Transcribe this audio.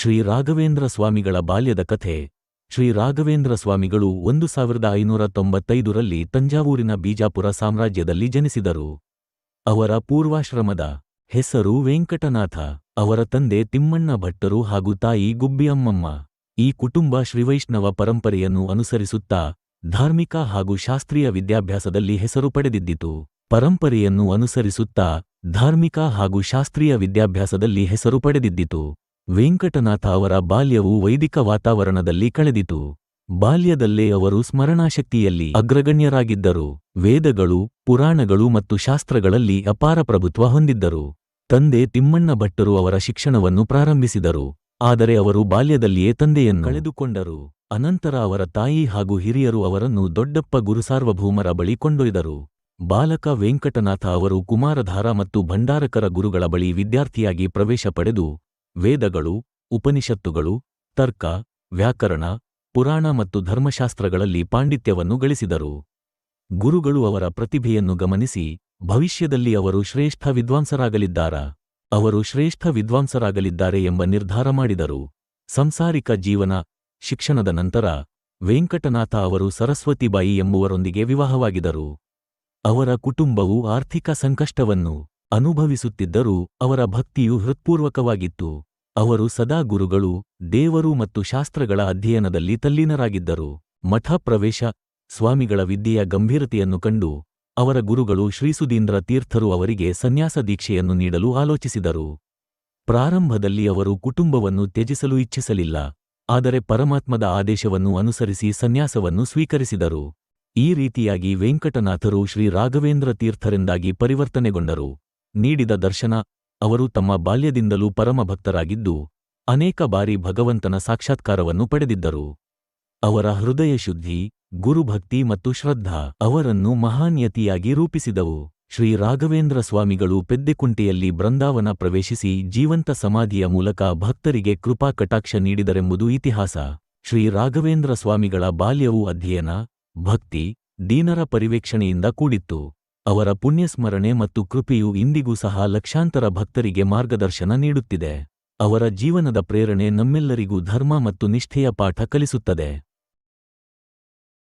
ಶ್ರೀ ರಾಘವೇಂದ್ರ ಸ್ವಾಮಿಗಳ ಬಾಲ್ಯದ ಕಥೆ. ಶ್ರೀ ರಾಘವೇಂದ್ರ ಸ್ವಾಮಿಗಳು ಒಂದು ಸಾವಿರದ ಐನೂರ ತೊಂಬತ್ತೈದರಲ್ಲಿ ತಂಜಾವೂರಿನ ಬೀಜಾಪುರ ಸಾಮ್ರಾಜ್ಯದಲ್ಲಿ ಜನಿಸಿದರು. ಅವರ ಪೂರ್ವಾಶ್ರಮದ ಹೆಸರು ವೆಂಕಟನಾಥ. ಅವರ ತಂದೆ ತಿಮ್ಮಣ್ಣ ಭಟ್ಟರು ಹಾಗೂ ತಾಯಿ ಗುಬ್ಬಿಯಮ್ಮಮ್ಮ. ಈ ಕುಟುಂಬ ಶ್ರೀವೈಷ್ಣವ ಪರಂಪರೆಯನ್ನು ಅನುಸರಿಸುತ್ತಾ ಧಾರ್ಮಿಕ ಹಾಗೂ ಶಾಸ್ತ್ರೀಯ ವಿದ್ಯಾಭ್ಯಾಸದಲ್ಲಿ ಹೆಸರು ಪಡೆದಿದ್ದಿತು. ಪರಂಪರೆಯನ್ನು ಅನುಸರಿಸುತ್ತಾ ಧಾರ್ಮಿಕ ಹಾಗೂ ಶಾಸ್ತ್ರೀಯ ವಿದ್ಯಾಭ್ಯಾಸದಲ್ಲಿ ಹೆಸರು ಪಡೆದಿದ್ದಿತು. ವೆಂಕಟನಾಥ ಅವರ ಬಾಲ್ಯವು ವೈದಿಕ ವಾತಾವರಣದಲ್ಲಿ ಕಳೆದಿತು. ಬಾಲ್ಯದಲ್ಲೇ ಅವರು ಸ್ಮರಣಾಶಕ್ತಿಯಲ್ಲಿ ಅಗ್ರಗಣ್ಯರಾಗಿದ್ದರು. ವೇದಗಳು, ಪುರಾಣಗಳು ಮತ್ತು ಶಾಸ್ತ್ರಗಳಲ್ಲಿ ಅಪಾರ ಪ್ರಭುತ್ವ ಹೊಂದಿದ್ದರು. ತಂದೆ ತಿಮ್ಮಣ್ಣ ಭಟ್ಟರು ಅವರ ಶಿಕ್ಷಣವನ್ನು ಪ್ರಾರಂಭಿಸಿದರು. ಆದರೆ ಅವರು ಬಾಲ್ಯದಲ್ಲಿಯೇ ತಂದೆಯನ್ನು ಕಳೆದುಕೊಂಡರು. ಅನಂತರ ಅವರ ತಾಯಿ ಹಾಗೂ ಹಿರಿಯರು ಅವರನ್ನು ದೊಡ್ಡಪ್ಪ ಗುರುಸಾರ್ವಭೌಮರ ಬಳಿ ಕೊಂಡೊಯ್ದರು. ಬಾಲಕ ವೆಂಕಟನಾಥ ಅವರು ಕುಮಾರಧಾರ ಮತ್ತು ಭಂಡಾರಕರ ಗುರುಗಳ ಬಳಿ ವಿದ್ಯಾರ್ಥಿಯಾಗಿ ಪ್ರವೇಶ ಪಡೆದು ವೇದಗಳು, ಉಪನಿಷತ್ತುಗಳು, ತರ್ಕ, ವ್ಯಾಕರಣ, ಪುರಾಣ ಮತ್ತು ಧರ್ಮಶಾಸ್ತ್ರಗಳಲ್ಲಿ ಪಾಂಡಿತ್ಯವನ್ನು ಗಳಿಸಿದರು. ಗುರುಗಳು ಅವರ ಪ್ರತಿಭೆಯನ್ನು ಗಮನಿಸಿ, ಭವಿಷ್ಯದಲ್ಲಿ ಅವರು ಶ್ರೇಷ್ಠ ವಿದ್ವಾಂಸರಾಗಲಿದ್ದಾರ. ಅವರು ಶ್ರೇಷ್ಠ ವಿದ್ವಾಂಸರಾಗಲಿದ್ದಾರೆ ಎಂಬ ನಿರ್ಧಾರ ಮಾಡಿದರು. ಸಂಸಾರಿಕ ಜೀವನ, ಶಿಕ್ಷಣದ ನಂತರ, ವೆಂಕಟನಾಥ ಅವರು ಸರಸ್ವತಿಬಾಯಿ ಎಂಬುವರೊಂದಿಗೆ ವಿವಾಹವಾಗಿದರು ಅವರ ಕುಟುಂಬವು ಆರ್ಥಿಕ ಸಂಕಷ್ಟವನ್ನು ಅನುಭವಿಸುತ್ತಿದ್ದರೂ ಅವರ ಭಕ್ತಿಯು ಹೃತ್ಪೂರ್ವಕವಾಗಿತ್ತು. ಅವರು ಸದಾ ಗುರುಗಳು, ದೇವರು ಮತ್ತು ಶಾಸ್ತ್ರಗಳ ಅಧ್ಯಯನದಲ್ಲಿ ತಲ್ಲೀನರಾಗಿದ್ದರು. ಮಠ ಪ್ರವೇಶ ಸ್ವಾಮಿಗಳ ವಿದ್ಯೆಯ ಗಂಭೀರತೆಯನ್ನು ಕಂಡು, ಅವರ ಗುರುಗಳು ಶ್ರೀಸುಧೀಂದ್ರ ತೀರ್ಥರು ಅವರಿಗೆ ಸನ್ಯಾಸ ದೀಕ್ಷೆಯನ್ನು ನೀಡಲು ಆಲೋಚಿಸಿದರು. ಪ್ರಾರಂಭದಲ್ಲಿ ಅವರು ಕುಟುಂಬವನ್ನು ತ್ಯಜಿಸಲು ಇಚ್ಛಿಸಲಿಲ್ಲ, ಆದರೆ ಪರಮಾತ್ಮದ ಆದೇಶವನ್ನು ಅನುಸರಿಸಿ ಸನ್ಯಾಸವನ್ನು ಸ್ವೀಕರಿಸಿದರು. ಈ ರೀತಿಯಾಗಿ ವೆಂಕಟನಾಥರು ಶ್ರೀ ರಾಘವೇಂದ್ರ ತೀರ್ಥರೆಂದಾಗಿ ಪರಿವರ್ತನೆಗೊಂಡರು. ನೀಡಿದ ದರ್ಶನ ಅವರು ತಮ್ಮ ಬಾಲ್ಯದಿಂದಲೂ ಪರಮಭಕ್ತರಾಗಿದ್ದು, ಅನೇಕ ಬಾರಿ ಭಗವಂತನ ಸಾಕ್ಷಾತ್ಕಾರವನ್ನು ಪಡೆದಿದ್ದರು. ಅವರ ಹೃದಯ ಶುದ್ಧಿ, ಗುರುಭಕ್ತಿ ಮತ್ತು ಶ್ರದ್ಧಾ ಅವರನ್ನು ಮಹಾನ್ಯತಿಯಾಗಿ ರೂಪಿಸಿದವು. ಶ್ರೀ ರಾಘವೇಂದ್ರ ಸ್ವಾಮಿಗಳು ಪೆದ್ದೆಕುಂಟೆಯಲ್ಲಿ ಬೃಂದಾವನ ಪ್ರವೇಶಿಸಿ ಜೀವಂತ ಸಮಾಧಿಯ ಮೂಲಕ ಭಕ್ತರಿಗೆ ಕೃಪಾ ಕಟಾಕ್ಷ ನೀಡಿದರೆಂಬುದು ಇತಿಹಾಸ. ಶ್ರೀ ರಾಘವೇಂದ್ರ ಸ್ವಾಮಿಗಳ ಬಾಲ್ಯವು ಅಧ್ಯಯನ, ಭಕ್ತಿ, ದೀನರ ಪರಿವೇಕ್ಷಣೆಯಿಂದ ಕೂಡಿತ್ತು. ಅವರ ಪುಣ್ಯಸ್ಮರಣೆ ಮತ್ತು ಕೃಪೆಯು ಇಂದಿಗೂ ಸಹ ಲಕ್ಷಾಂತರ ಭಕ್ತರಿಗೆ ಮಾರ್ಗದರ್ಶನ ನೀಡುತ್ತಿದೆ. ಅವರ ಜೀವನದ ಪ್ರೇರಣೆ ನಮ್ಮೆಲ್ಲರಿಗೂ ಧರ್ಮ ಮತ್ತು ನಿಷ್ಠೆಯ ಪಾಠ ಕಲಿಸುತ್ತದೆ.